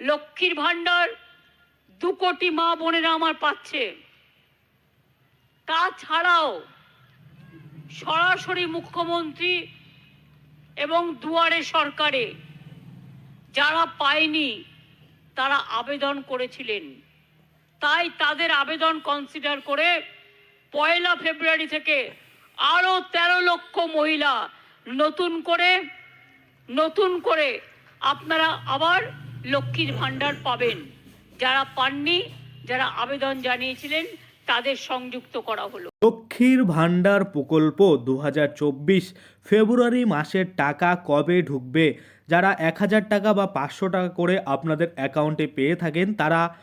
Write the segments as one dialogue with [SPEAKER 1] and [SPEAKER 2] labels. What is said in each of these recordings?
[SPEAKER 1] লক্ষ্মীর ভাণ্ডার দু কোটি মা বোনেরা আমার পাচ্ছে। তাছাড়াও সরাসরি মুখ্যমন্ত্রী এবং দুয়ারে সরকারে যারা পায়নি, তারা আবেদন করেছিলেন। তাই তাদের আবেদন কনসিডার করে পয়লা ফেব্রুয়ারি থেকে আরও তেরো লক্ষ মহিলা নতুন করে নতুন করে আপনারা আবার লক্ষ্মীর ভাণ্ডার পাবেন। যারা পাননি, যারা আবেদন জানিয়েছিলেন, তাদের সংযুক্ত করা হলো।
[SPEAKER 2] লক্ষ্মীর ভাণ্ডার প্রকল্প দু হাজার চব্বিশ ফেব্রুয়ারি মাসের টাকা কবে ঢুকবে? যারা এক হাজার টাকা বা পাঁচশো টাকা করে আপনাদের অ্যাকাউন্টে পেয়ে থাকেন, তারা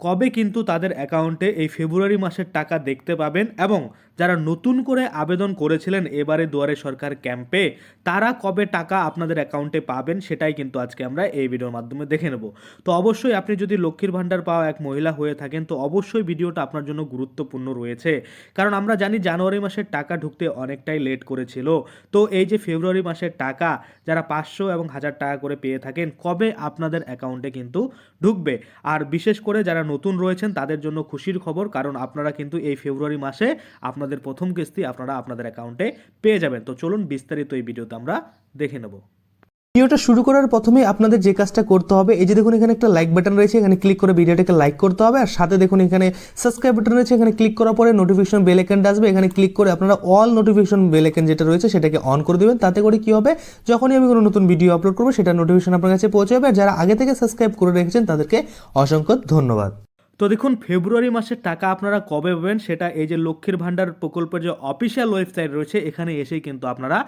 [SPEAKER 2] কবে কিন্তু তাদের অ্যাকাউন্টে এই ফেব্রুয়ারি মাসের টাকা দেখতে পাবেন এবং যারা নতুন করে আবেদন করেছিলেন এবারে দুয়ারে সরকার ক্যাম্পে, তারা কবে টাকা আপনাদের অ্যাকাউন্টে পাবেন সেটাই কিন্তু আজকে আমরা এই ভিডিওর মাধ্যমে দেখে নেব। তো অবশ্যই আপনি যদি লক্ষ্মীর ভাণ্ডার পাওয়া এক মহিলা হয়ে থাকেন, তো অবশ্যই ভিডিওটা আপনার জন্য গুরুত্বপূর্ণ রয়েছে। কারণ আমরা জানি জানুয়ারি মাসের টাকা ঢুকতে অনেকটাই লেট করেছিল। তো এই যে ফেব্রুয়ারি মাসের টাকা, যারা পাঁচশো এবং হাজার টাকা করে পেয়ে থাকেন, কবে আপনাদের অ্যাকাউন্টে কিন্তু ঢুকবে? আর বিশেষ করে যারা নতুন রয়েছেন, তাদের জন্য খুশির খবর, কারণ আপনারা কিন্তু এই ফেব্রুয়ারি মাসে আপনাদের প্রথম কিস্তি আপনারা আপনাদের অ্যাকাউন্টে পেয়ে যাবেন। তো চলুন বিস্তারিত এই ভিডিওতে আমরা দেখে নেব।
[SPEAKER 3] ভিডিওটা শুরু করার প্রথমে আপনাদের যে কাজটা করতে হবে, এই যে দেখুন এখানে একটা লাইক বাটন রয়েছে, এখানে ক্লিক করে ভিডিওটাকে লাইক করতে হবে, আর সাথে দেখুন এখানে সাবস্ক্রাইব বাটন রয়েছে, এখানে ক্লিক করার পরে নোটিফিকেশন বেল আইকনটা আসবে, এখানে ক্লিক করে আপনারা অল নোটিফিকেশন বেল আইকন যেটা রয়েছে সেটাকে অন করে দেবেন, তাতে করে কি হবে, যখনই আমি কোনো নতুন ভিডিও আপলোড করব, সেটা নোটিফিকেশন আপনার কাছে পৌঁছে যাবে আর যারা আগে থেকে সাবস্ক্রাইব করে রেখেছেন তাদেরকে অসংখ্য ধন্যবাদ।
[SPEAKER 2] তো দেখুন, ফেব্রুয়ারি মাসের টাকা আপনারা কবে পাবেন সেটা এই যে লক্ষ্মীর ভাণ্ডার প্রকল্পের যে অফিসিয়াল ওয়েবসাইট রয়েছে, এখানে এসেই কিন্তু আপনারা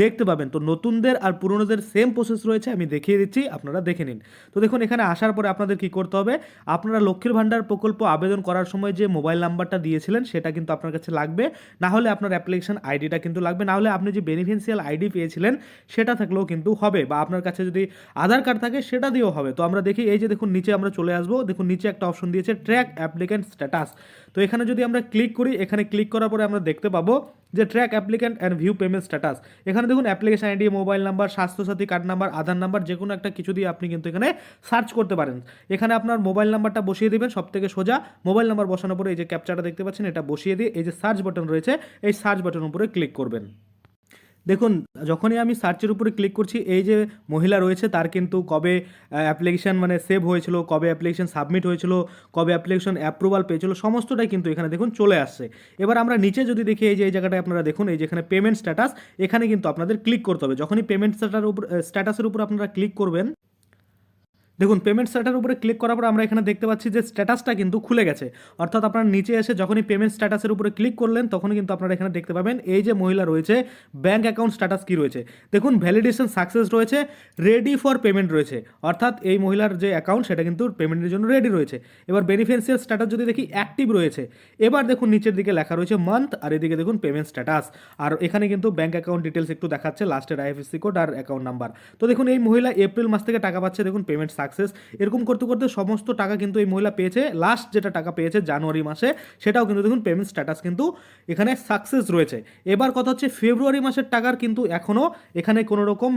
[SPEAKER 2] দেখতে পাবেন। তো নতুনদের আর পুরনোদের সেম প্রসেস রয়েছে, আমি দেখিয়ে দিচ্ছি, আপনারা দেখে নিন। তো দেখুন, এখানে আসার পরে আপনাদের কি করতে হবে? আপনারা লক্ষ্মীর ভাণ্ডার প্রকল্প আবেদন করার সময় যে মোবাইল নাম্বারটা দিয়েছিলেন, সেটা কিন্তু আপনার কাছে লাগবে। না হলে আপনার অ্যাপ্লিকেশন আইডিটা কিন্তু লাগবে। না হলে আপনি যে বেনিফিশিয়াল আইডি পেয়েছিলেন, সেটা থাকলেও কিন্তু হবে বা আপনার কাছে যদি আধার কার্ড থাকে, সেটা দিয়েও হবে। তো আমরা দেখি, এই যে দেখুন, নিচে আমরা চলে আসব। দেখুন, নিচে একটা অপশন দিয়েছে ট্র্যাক অ্যাপ্লিক্যান্ট স্ট্যাটাস তো এখানে যদি আমরা ক্লিক করি, এখানে ক্লিক করার পরে আমরা দেখতে পাবো যে track applicant and view payment status এখানে দেখুন application ID mobile number Swasthyasathi card number Aadhaar number যে কোনো একটা কিছু দিয়ে আপনি কিন্তু এখানে সার্চ করতে পারেন। এখানে আপনার মোবাইল নাম্বারটা বসিয়ে দেবেন সব থেকে সোজা। মোবাইল নাম্বার বসানোর পরে এই যে ক্যাপচারটা দেখতে পাচ্ছেন, এটা বসিয়ে দিয়ে এই যে সার্চ বাটন রয়েছে, এই সার্চ বাটনের উপরে ক্লিক করবেন। দেখুন, যখনই আমি সার্চের উপরে ক্লিক করছি, এই যে মহিলা রয়েছে, তার কিন্তু কবে অ্যাপ্লিকেশান মানে সেভ হয়েছিল, কবে অ্যাপ্লিকেশান সাবমিট হয়েছিল, কবে অ্যাপ্লিকেশান অ্যাপ্রুভাল পেয়েছিল, সমস্তটাই কিন্তু এখানে দেখুন চলে আসছে। এবার আমরা নিচে যদি দেখি, এই যে, এই জায়গাটায় আপনারা দেখুন, এই যেখানে পেমেন্ট স্ট্যাটাস এখানে কিন্তু আপনাদের ক্লিক করতে হবে। যখনই পেমেন্ট স্ট্যাটার উপর স্ট্যাটাসের উপর আপনারা ক্লিক করবেন দেখুন পেমেন্ট স্ট্যাটার উপরে ক্লিক করার পর আমরা এখানে দেখতে পাচ্ছি যে স্ট্যাটাসটা কিন্তু খুলে গেছে। অর্থাৎ আপনার নিচে এসে যখনই পেমেন্ট স্ট্যাটাসের উপরে ক্লিক করলেন, তখনই কিন্তু আপনারা এখানে দেখতে পাবেন, এই যে মহিলা রয়েছে ব্যাঙ্ক অ্যাকাউন্ট স্ট্যাটাস কি রয়েছে? দেখুন ভ্যালিডেশন সাকসেস রয়েছে রেডি ফর পেমেন্ট রয়েছে। অর্থাৎ এই মহিলার যে অ্যাকাউন্ট সেটা কিন্তু পেমেন্টের জন্য রেডি রয়েছে। এবার বেনিফিশিয়াল স্ট্যাটাস যদি দেখি অ্যাক্টিভ রয়েছে। এবার দেখুন, নিচের দিকে লেখা রয়েছে মান্থ আর এদিকে দেখুন পেমেন্ট স্ট্যাটাস আর এখানে কিন্তু ব্যাঙ্ক অ্যাকাউন্ট ডিটেলস একটু দেখাচ্ছে লাস্টের আইএফএসসি কোড আর অ্যাকাউন্ট নাম্বার তো দেখুন, এই মহিলা এপ্রিল মাস থেকে টাকা পাচ্ছে, দেখুন পেমেন্ট সাকসেস এরকম করতে করতে সমস্ত টাকা কিন্তু এই মহিলা পেয়েছে। লাস্ট যেটা টাকা পেয়েছে জানুয়ারি মাসে, সেটাও কিন্তু দেখুন পেমেন্ট স্ট্যাটাস কিন্তু এখানে সাকসেস রয়েছে। এবার কথা হচ্ছে ফেব্রুয়ারি মাসের টাকার কিন্তু এখনও এখানে কোনো রকম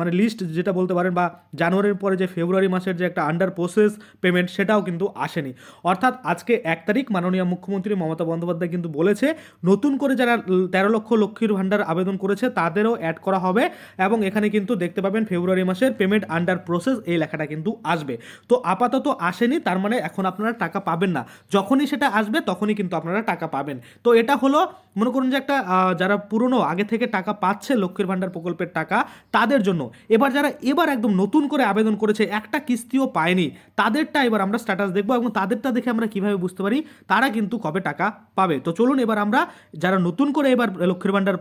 [SPEAKER 2] মানে লিস্ট যেটা বলতে পারেন বা জানুয়ারির পরে যে ফেব্রুয়ারি মাসের যে একটা আন্ডার প্রসেস পেমেন্ট সেটাও কিন্তু আসেনি। অর্থাৎ আজকে এক তারিখ মাননীয় মুখ্যমন্ত্রী মমতা বন্দ্যোপাধ্যায় কিন্তু বলেছে, নতুন করে যারা তেরো লক্ষ লক্ষ্মীর ভাণ্ডার আবেদন করেছে, তাদেরও অ্যাড করা হবে। এবং এখানে কিন্তু দেখতে পাবেন ফেব্রুয়ারি মাসের পেমেন্ট আন্ডার প্রসেস এই লেখাটা কিন্তু আসবে। তো আপাতত আসেনি, তার মানে এখন আপনারা টাকা পাবেন না। যখনই সেটা আসবে, তখনই কিন্তু আপনারা টাকা পাবেন। তো এটা হলো, মনে করুন যে একটা যারা পুরনো, আগে থেকে টাকা পাচ্ছে লক্ষ্মীর ভাণ্ডার প্রকল্পের টাকা, তাদের জন্য। এবার যারা এবার একদম নতুন করে আবেদন করেছে, একটা কিস্তিও পায়নি, তাদেরটা এবার আমরা স্ট্যাটাস দেখব এবং তাদেরটা দেখে আমরা কীভাবে বুঝতে পারি, তারা কিন্তু কবে টাকা পাবে। তো চলুন এবার আমরা, যারা নতুন করে এবার লক্ষ্মীর ভাণ্ডার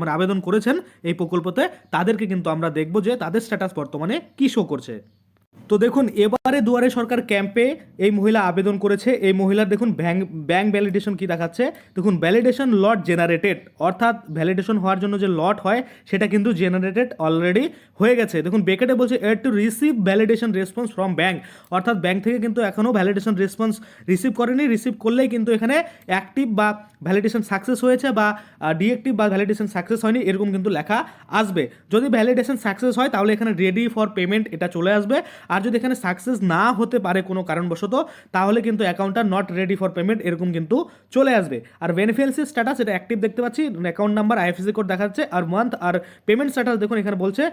[SPEAKER 2] মানে আবেদন করেছেন এই প্রকল্পতে, তাদেরকে কিন্তু আমরা দেখব যে তাদের স্ট্যাটাস বর্তমানে কী শো করছে। তো দেখুন, এবারে দুয়ারে সরকার ক্যাম্পে এই মহিলা আবেদন করেছে। এই মহিলার দেখুন ব্যাংক ভ্যালিডেশন কি দেখাচ্ছে? দেখুন ভ্যালিডেশন লট জেনারেটেড অর্থাৎ ভ্যালিডেশন হওয়ার জন্য যে লট হয়, সেটা কিন্তু জেনারেটেড অলরেডি হয়ে গেছে। দেখুন, বেকেটে বলছে এর to receive validation response from bank অর্থাৎ ব্যাংক থেকে কিন্তু এখনও ভ্যালিডেশন রেসপন্স রিসিভ করেনি। রিসিভ করলেই কিন্তু এখানে অ্যাক্টিভ বা ভ্যালিডেশন সাকসেস হয়েছে বা ডিএক্টিভ বা ভ্যালিডেশন সাকসেস হয়নি, এরকম কিন্তু লেখা আসবে। যদি ভ্যালিডেশন সাকসেস হয়, তাহলে এখানে রেডি ফর পেমেন্ট এটা চলে আসবে। আর যদি এখানে সাকসেস না হতে পারে কোনো কারণবশত, তাহলে কিন্তু অ্যাকাউন্টটা নট রেডি ফর পেমেন্ট এরকম কিন্তু চলে আসবে। আর বেনিফিয়েন্সি স্ট্যাটাস এটা অ্যাক্টিভ দেখতে পাচ্ছি অ্যাকাউন্ট নাম্বার আইএফএসি কোড দেখাচ্ছে, আর মান্থ আর পেমেন্ট স্ট্যাটাস দেখুন, এখানে বলছে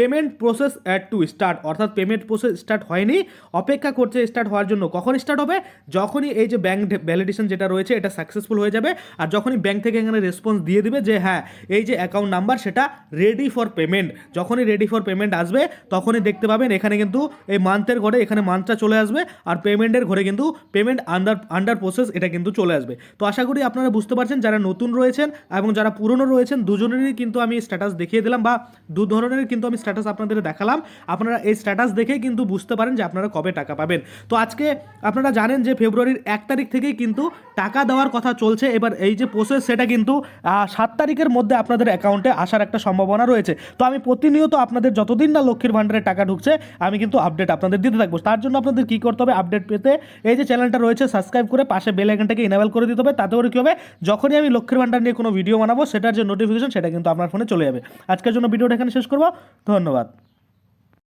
[SPEAKER 2] payment process yet to start, অর্থাৎ পেমেন্ট প্রসেস স্টার্ট হয়নি, অপেক্ষা করছে স্টার্ট হওয়ার জন্য। কখন স্টার্ট হবে? যখনই এই যে ব্যাঙ্ক ভ্যালিডেশন যেটা রয়েছে, এটা সাকসেসফুল হয়ে যাবে, আর যখনই ব্যাঙ্ক থেকে এখানে রেসপন্স দিয়ে দিবে যে হ্যাঁ এই যে অ্যাকাউন্ট নাম্বার সেটা রেডি ফর পেমেন্ট যখনই রেডি ফর পেমেন্ট আসবে, তখনই দেখতে পাবেন এখানে কিন্তু এই মান্থের ঘরে এখানে মান্থটা চলে আসবে, আর পেমেন্টের ঘরে কিন্তু পেমেন্ট আন্ডার আন্ডার প্রসেস এটা কিন্তু চলে আসবে। তো আশা করি আপনারা বুঝতে পারছেন, যারা নতুন রয়েছেন এবং যারা পুরনো রয়েছেন, দুজনেরই কিন্তু আমি স্ট্যাটাস দেখিয়ে দিলাম, বা দু ধরনের কিন্তু আমি স্ট্যাটাস আপনাদের দেখালাম। আপনারা এই স্ট্যাটাস দেখেই কিন্তু বুঝতে পারেন যে আপনারা কবে টাকা পাবেন। তো আজকে আপনারা জানেন যে ফেব্রুয়ারির এক তারিখ থেকেই কিন্তু টাকা দেওয়ার কথা চলছে। এবার এই যে প্রসেস সেটা কিন্তু সাত তারিখের মধ্যে আপনাদের অ্যাকাউন্টে আসার একটা সম্ভাবনা রয়েছে। তো আমি প্রতিনিয়ত আপনাদের যতদিন না লক্ষ্মীর ভাণ্ডারে টাকা ঢুকছে, আমি কিন্তু আপডেট আপনাদের দিতে থাকব। তার জন্য আপনাদের কী করতে হবে? আপডেট পেতে এই যে চ্যানেলটা রয়েছে সাবস্ক্রাইব করে পাশে বেল আইকনটাকে ইনেবল করে দিতে হবে। তাতে করে কী হবে? যখনই আমি লক্ষ্মীর ভাণ্ডার নিয়ে কোনো ভিডিও বানাবো, সেটার যে নোটিফিকেশন সেটা কিন্তু আপনার ফোনে চলে যাবে। আজকের জন্য ভিডিওটা এখানে শেষ করব। ধন্যবাদ।